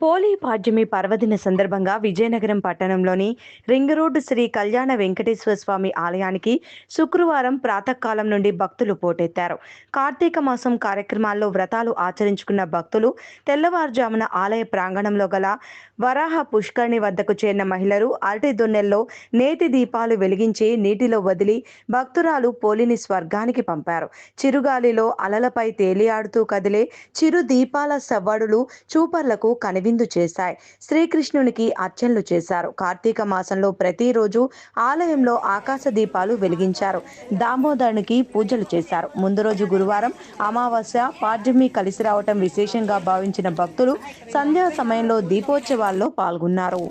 పోలీ పాడ్యమి పర్వదిన సందర్భంగా విజయనగరం పట్టణంలోని రింగ్ రోడ్డు శ్రీ కళ్యాణ వెంకటేశ్వర స్వామి ఆలయానికి శుక్రవారం ప్రాతకాలం నుండి భక్తులు పోటెత్తారు. కార్తీక మాసం కార్యక్రమాల్లో వ్రతాలు ఆచరించుకున్న భక్తులు తెల్లవారుజామున ఆలయ ప్రాంగణంలో గల వరాహ పుష్కరిణి వద్దకు చేరిన మహిళలు అరటి దొన్నెల్లో నేతి దీపాలు వెలిగించి నీటిలో వదిలి భక్తురాలు పోలిని స్వర్గానికి పంపారు. చిరుగాలిలో అలలపై తేలియాడుతూ కదిలే చిరు దీపాల సవ్వడులు చూపర్లకు విందు చేశాయి. శ్రీకృష్ణునికి అర్చనలు చేశారు. కార్తీక మాసంలో ప్రతిరోజు ఆలయంలో ఆకాశ దీపాలు వెలిగించారు. దామోదరునికి పూజలు చేశారు. ముందు రోజు గురువారం అమావాస్య పాడ్యమి కలిసి రావటం విశేషంగా భావించిన భక్తులు సంధ్యా సమయంలో దీపోత్సవాల్లో పాల్గొన్నారు.